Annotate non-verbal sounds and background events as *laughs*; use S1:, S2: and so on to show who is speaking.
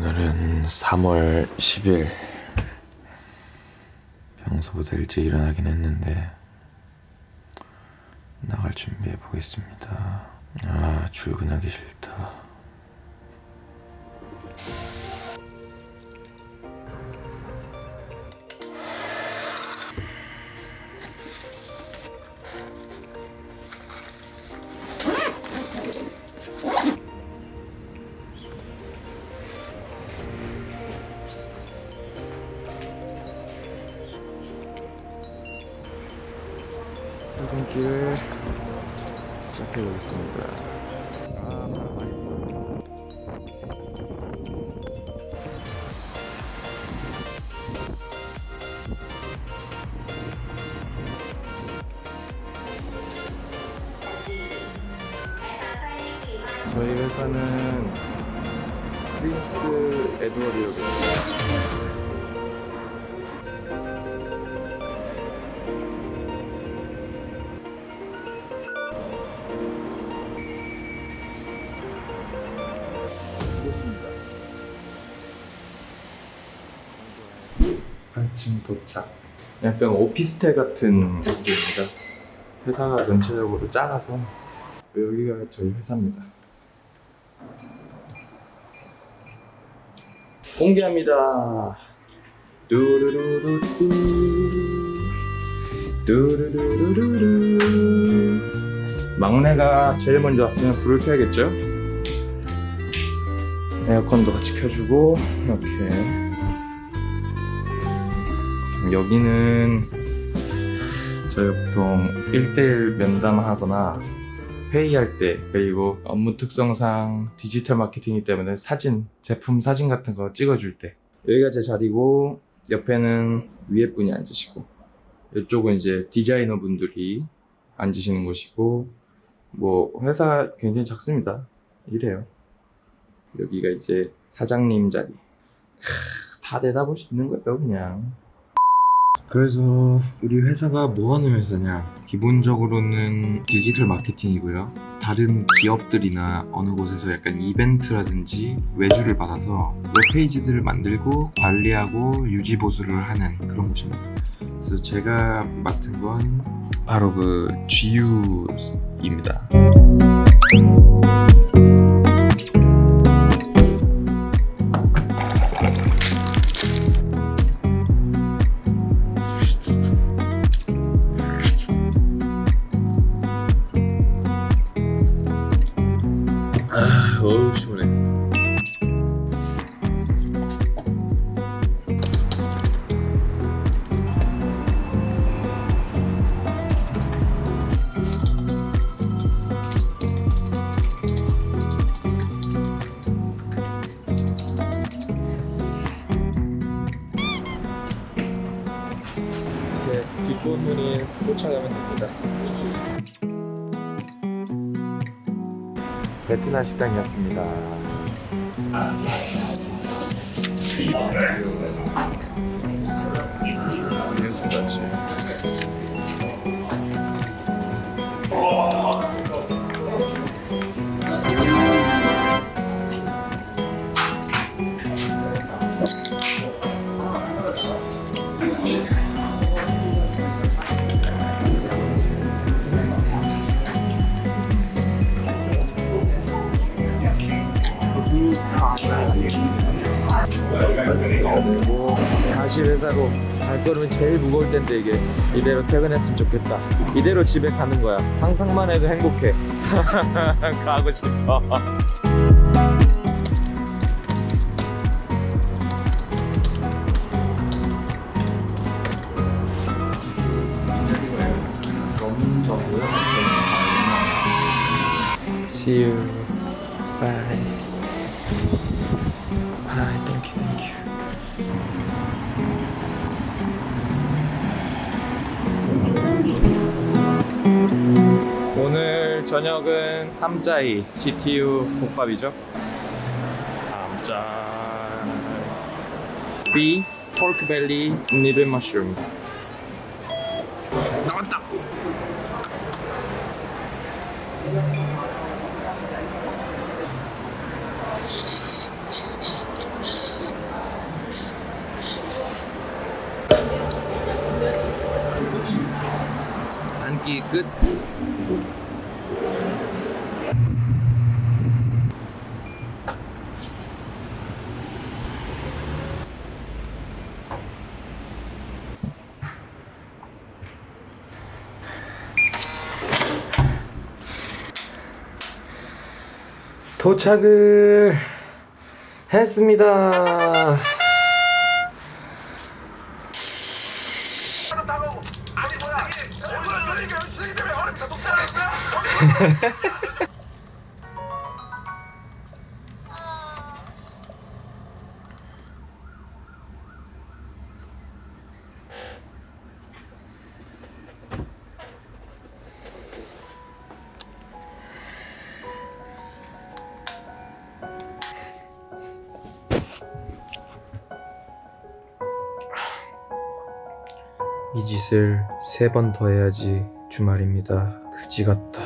S1: 3월 10일 평소보다 일찍 일어나긴 했는데 나갈 준비해 보겠습니다. 아 출근하기 싫다. 퇴근길 시작해 보겠습니다. 저희 회사는 프린스 에드워드역입니다. 아침 도착. 약간 오피스텔 같은 곳입니다. 회사가 전체적으로 작아서 여기가 저희 회사입니다. 공개합니다. 뚜루루루뚜 뚜루루루루루 막내가 제일 먼저 왔으면 불을 켜야겠죠? 에어컨도 같이 켜주고 이렇게 여기는 저희 보통 1대1 면담하거나 회의할 때 그리고 업무 특성상 디지털 마케팅이기 때문에 사진, 제품 사진 같은 거 찍어줄 때. 여기가 제 자리고 옆에는 위에 분이 앉으시고 이쪽은 이제 디자이너 분들이 앉으시는 곳이고 뭐 회사 굉장히 작습니다. 이래요. 여기가 이제 사장님 자리. 크, 다 내다볼 수 있는 거예요 그냥 그래서 우리 회사가 뭐 하는 회사냐? 기본적으로는 디지털 마케팅이고요. 다른 기업들이나 어느 곳에서 약간 이벤트라든지 외주를 받아서 웹페이지들을 만들고 관리하고 유지 보수를 하는 그런 곳입니다. 그래서 제가 맡은 건 바로 그 GU입니다. 이렇게 뒷부분이 쫓아가면 됩니다. 베트남 식당이었습니다. 그리고 다시 회사로 발걸음이 제일 무거울 텐데 이게 이대로 퇴근했으면 좋겠다. 이대로 집에 가는 거야. 상상만 해도 행복해. *laughs* 가고 싶어. See you. 오늘 저녁은 함자이 CTU 국밥이죠. 함자이. B 포크 벨리 니들 머쉬룸.
S2: 끝.
S1: 도착을 했습니다. 이 짓을 세 번 더 해야지 주말입니다. 그지 같다.